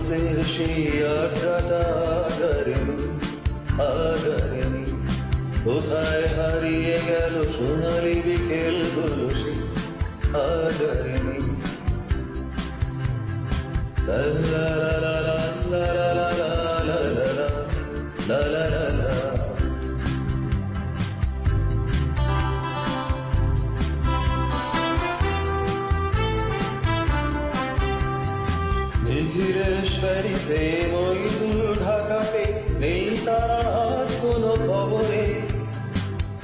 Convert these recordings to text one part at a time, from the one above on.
সেই আড্ডাটা আজারেনি আজারেনি কোথায় হারিয়ে গেল সোনালি বিকেলগুলো সে আজারেনি লা লা লা লা লা লা লা লা লা লা লা লা নিখিলেশ্বরী সে মইদুল ঢাকাতে নেই তারা আজ কোনো খবরে।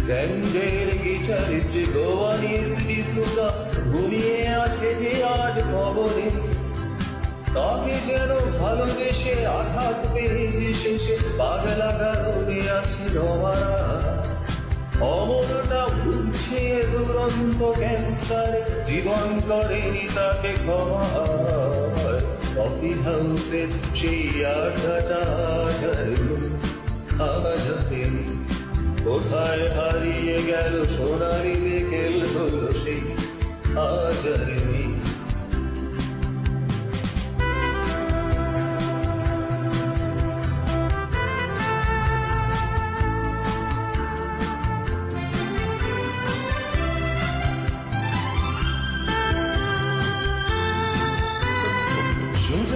গ্র্যান্ডের গিটারিস্ট গোয়ানিস ডিসুজা ঘুমিয়ে আছে যে আজ খবরে তাকে যেন ভালোবেসে আঘাত পেয়েছে শেষে পাগলা গারদে আছে রমারা অমরটা ভুলছে দুরন্ত ক্যান্সার, জীবন করেনি তাকে ক্ষমা। কফি হাউসের সেই আড্ডাটা আজারেনি আজারেনি কোথায় হারিয়ে গেল সোনারি বিকেল হলো সেই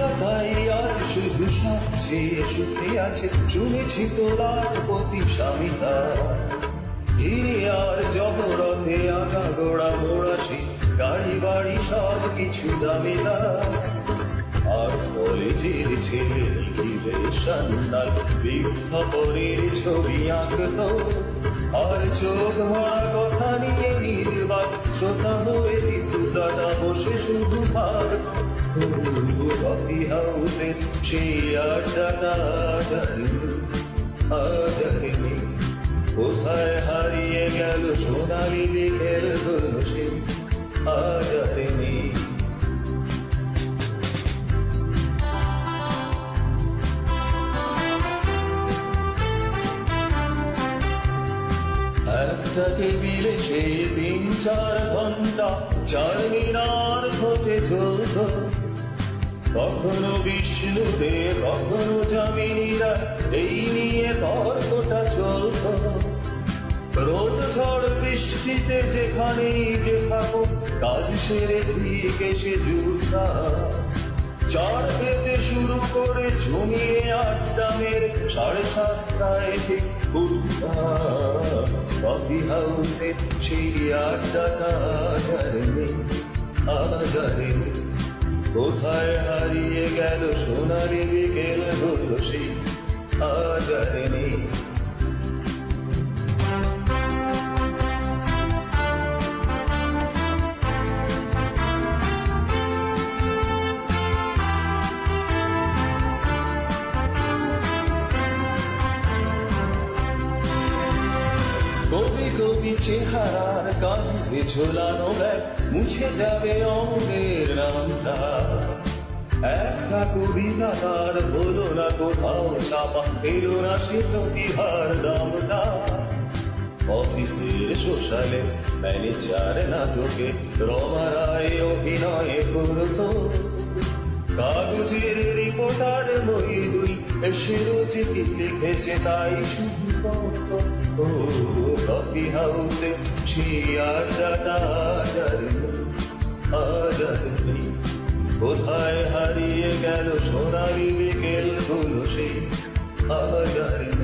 সুজাতাই আর শুধু সাথে সুখে আছে, শুনেছি তোলার প্রতি স্বামীতা ধীরে আর জবরথে আগা গোড়া মোড়াসি গাড়ি বাড়ি সব কিছু দামি না আর কলেজের ছেলে লিখিবে সান্নাল বিজ্ঞাপনের ছবি আঁকতো। আর চোখ ভরা কথা নিয়ে নির্বাক, শ্রোতা হয়ে সুজাতা বসে শুধু ভাবত কফি সেই কোথায় হারিয়ে গেল সোনালি বিকেল হলো সে আজারেনি একটা টেবিলে সে তিন চার ঘণ্টা চার মিনার হতে চলত কখনো বিষ্ণুতে কখনো জামিনীরা এই নিয়ে তর্কটা চলত। রোদ, ঝড়, বৃষ্টিতে যেখানে যে থাকো, কাজ সেরে ঠিক এসে জুটা চার পেতে শুরু করে ঝুমিয়ে আড্ডা মেরে সাড়ে সাতটায় ঠিক উঠতাম কফি হাউসে সেই আড্ডাটা আজারেনি আজারেনি কোথায় হারিয়ে গেল সোনারি বিকেল হলো সেই আজারেনি চেহারার কাঁধে ঝোলানো ব্যাগ, মুছে যাবে অঙ্গের নামটা। একটা কবিতা তার হলো না কোথাও ছাপা এলো না সে প্রতিভার দামটা। অফিসের সোশ্যালে ম্যানেজার নাটকে রমা রায় অভিনয় করতো। কাগজের রিপোর্টার মহিদুল এসে চিঠি লিখেছে, তাই শুধু। ও কফি হাউসে সেই আড্ডাটা আজারেনি আজারেনি কোথায় হারিয়ে গেল সোনালি বিকেলগুলো সে আজারেনি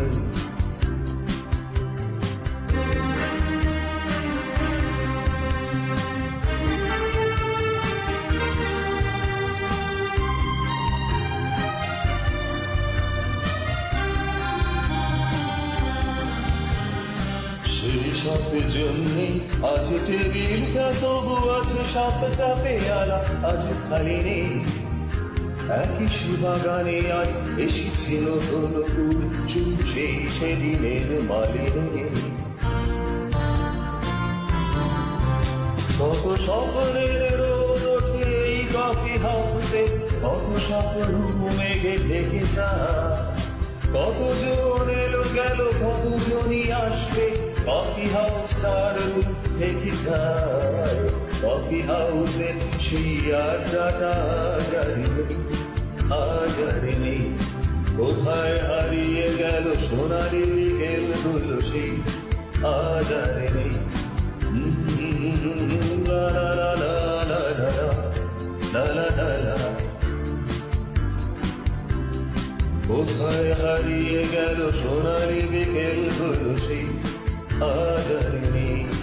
সব জন্যে আজ টেবিলটা তবু আছে সাতটা পেয়ালা। আজ খালি নেই। একই আজ এসেছিল সেই সেদিনের মালিনে কত স্বপ্নের রোদ ওঠে এই কফি হাউসে, কত স্বপ্ন মেঘে ঢেকে যায়। কতজন এলো গেল কফি হাউস তার থেকে যায় কফি হাউসে সেই আড্ডাটা জারি আজ নেই কোথায় হারিয়ে গেল সোনারি বিকেলগুলো সেই আজ আর নেই লা লা লা লা লা লা লা। কোথায় হারিয়ে গেল সোনালি বিকেলগুলো সেই other me.